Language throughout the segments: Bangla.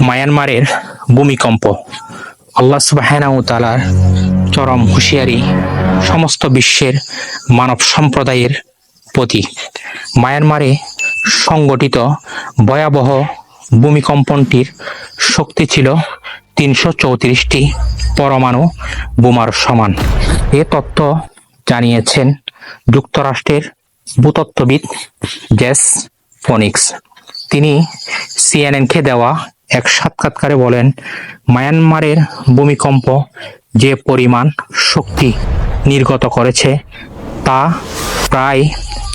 মায়ানমারের ভূমিকম্প। আল্লাহ সুবাহানাউ তালার চরম হুঁশিয়ারি সমস্ত বিশ্বের মানব সম্প্রদায়ের প্রতি মায়ানমারে সংগঠিত ভয়াবহ ভূমিকম্পনটির শক্তি ছিল তিনশো চৌত্রিশটি পরমাণু বোমার সমান। এ তথ্য জানিয়েছেন যুক্তরাষ্ট্রের ভূতত্ত্ববিদ জেস ফোনিক্স। তিনি সিএনএনকে দেওয়া এক সাক্ষাৎকারে বলেন, মায়ানমারের ভূমিকম্প যে পরিমাণ শক্তি নির্গত করেছে, তা প্রায়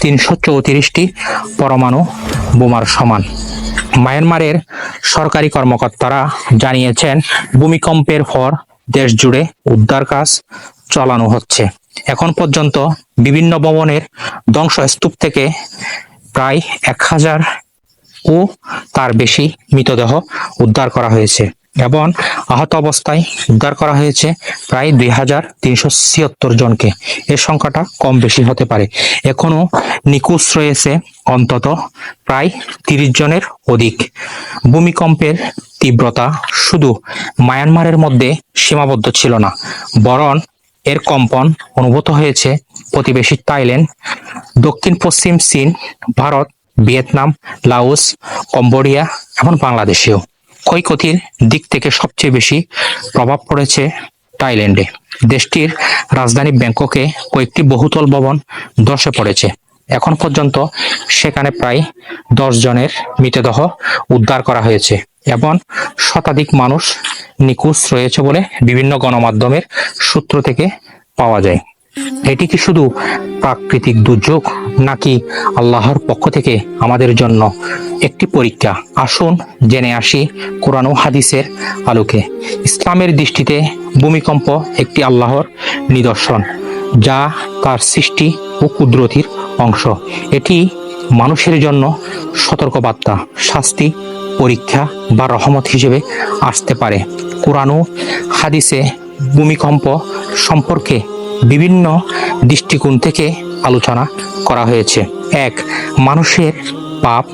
তিনশো চৌত্রিশটি পরমাণু বোমার সমান। মায়ানমারের সরকারি কর্মকর্তারা জানিয়েছেন, ভূমিকম্পের পর দেশ জুড়ে উদ্ধার কাজ চালানো হচ্ছে। এখন পর্যন্ত বিভিন্ন ভবনের ধ্বংসস্তূপ থেকে প্রায় এক হাজার ও তার বেশি মৃতদেহ উদ্ধার করা হয়েছে এবং আহত অবস্থায় উদ্ধার করা হয়েছে প্রায় দুই হাজার তিনশো ছিয়াত্তর জনকে। এর সংখ্যাটা কম বেশি হতে পারে। এখনও নিখোঁজ রয়েছে অন্তত প্রায় তিরিশ জনের অধিক। ভূমিকম্পের তীব্রতা শুধু মায়ানমারের মধ্যে সীমাবদ্ধ ছিল না, বরং এর কম্পন অনুভূত হয়েছে প্রতিবেশী থাইল্যান্ড, দক্ষিণ পশ্চিম চীন, ভারত ভিয়েতনাম, লাওস, কম্বোডিয়া এবং বাংলাদেশেও ক্ষয়ক্ষতির দিক থেকে সবচেয়ে বেশি প্রভাব পড়েছে থাইল্যান্ডে। দেশটির রাজধানী ব্যাংককে কয়েকটি বহুতল ভবন ধসে পড়েছে। এখন পর্যন্ত সেখানে প্রায় দশ জনের মৃতদেহ উদ্ধার করা হয়েছে এবং শতাধিক মানুষ নিখোঁজ রয়েছে বলে বিভিন্ন গণমাধ্যমের সূত্র থেকে পাওয়া যায়। এটি কি শুধু প্রাকৃতিক দুর্যোগ নাকি আল্লাহর পক্ষ থেকে আমাদের জন্য একটি পরীক্ষা? আসুন জেনে আসি কোরআন ও হাদিসের আলোকে। ইসলামের দৃষ্টিতে ভূমিকম্প একটি আল্লাহর নিদর্শন, যা তার সৃষ্টি ও কুদরতির অংশ। এটি মানুষের জন্য সতর্কবার্তা, শাস্তি, পরীক্ষা বা রহমত হিসেবে আসতে পারে। কোরআন ও হাদিসে ভূমিকম্প সম্পর্কে বিভিন্ন দৃষ্টিকোণ থেকে আলোচনা করা হয়েছে। এক, মানুষের পাপ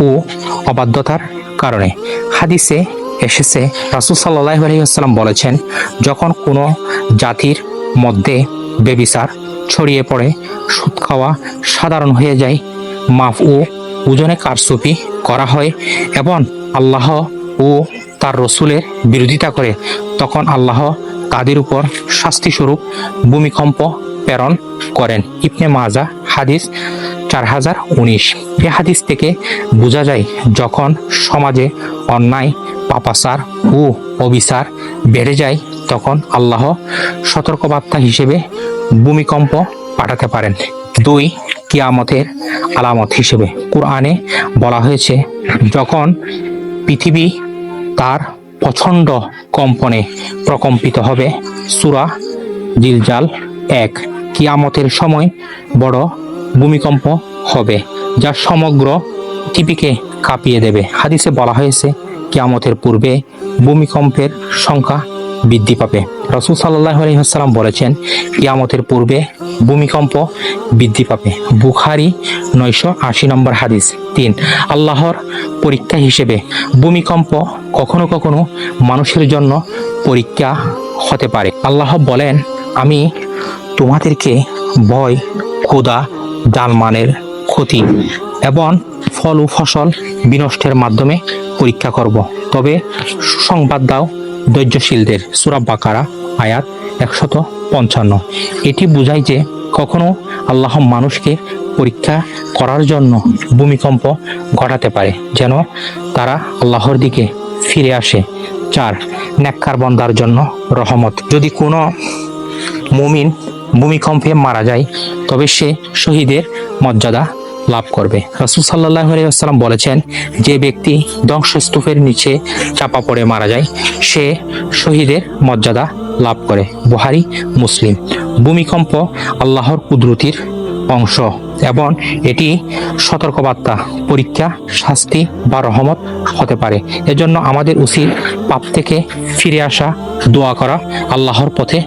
ও অবাধ্যতার কারণে। হাদিসে এসেছে, রাসুল সাল্লাহ আলহিহাস্লাম বলেছেন, যখন কোনো জাতির মধ্যে বেবিচার ছড়িয়ে পড়ে, সুদ খাওয়া সাধারণ হয়ে যায়, মাফ ও ওজনে কারসুপি করা হয় এবং আল্লাহ ও তার রসুলের বিরোধিতা করে, তখন আল্লাহ তাদের উপর শাস্তিস্বরূপ ভূমিকম্প প্রেরণ করেন। ইবনে মাজা, হাদিস চার হাজার উনিশ। এ হাদিস থেকে বোঝা যায়, যখন সমাজে অন্যায়, পাপাচার ও অবিচার বেড়ে যায়, তখন আল্লাহ সতর্কবার্তা হিসেবে ভূমিকম্প পাঠাতে পারেন। দুই কিয়ামতের আলামত হিসেবে। কোরআনে বলা হয়েছে, যখন পৃথিবী তার প্রচণ্ড কম্পনে প্রকম্পিত হবে সুরা জিলজাল এক। কিয়ামতের সময় বড় ভূমিকম্প হবে, যা সমগ্র পৃথিবীকে কাঁপিয়ে দেবে। হাদিসে বলা হয়েছে, কিয়ামতের পূর্বে ভূমিকম্পের সংখ্যা বৃদ্ধি পাবে। রসুল সাল্লাহ আলহিহাস্লাম বলেছেন, কিয়ামতের পূর্বে ভূমিকম্প বৃদ্ধি পাবে। বুখারি নয়শো আশি নম্বর হাদিস। তিন, আল্লাহর পরীক্ষা হিসেবে ভূমিকম্প কখনো কখনো মানুষের জন্য পরীক্ষা হতে পারে। আল্লাহ বলেন, আমি তোমাদেরকে ভয় ক্ষুদা জালমানের ক্ষতি এবং ফল ও ফসল বিনষ্টের মাধ্যমে পরীক্ষা করব। তবে সুসংবাদ দাও ধৈর্যশীলদের। সুরাব বাকারা, আয়াত একশত পঞ্চান্ন। এটি বোঝায় যে কখনো আল্লাহ মানুষকে পরীক্ষা করার জন্য ভূমিকম্প ঘটাতে পারে, যেন তারা আল্লাহর দিকে ফিরে আসে। চার নেককার বন্দার জন্য রহমত। যদি কোনো মুমিন ভূমিকম্পে মারা যায়, তবে সে শহীদের মর্যাদা লাভ করবে। রসুল সাল্লাহ আলাইসাল্লাম বলেছেন, যে ব্যক্তি ধ্বংসস্তূপের নিচে চাপা পড়ে মারা যায়, সে শহীদের মর্যাদা লাভ করে। বুহারি, মুসলিম। ভূমিকম্প আল্লাহর কুদরতির অংশ এবং এটি সতর্কবার্তা, পরীক্ষা, শাস্তি বা রহমত হতে পারে। এজন্য আমাদের উচিত পাপ থেকে ফিরে আসা, দোয়া করা, আল্লাহর পথে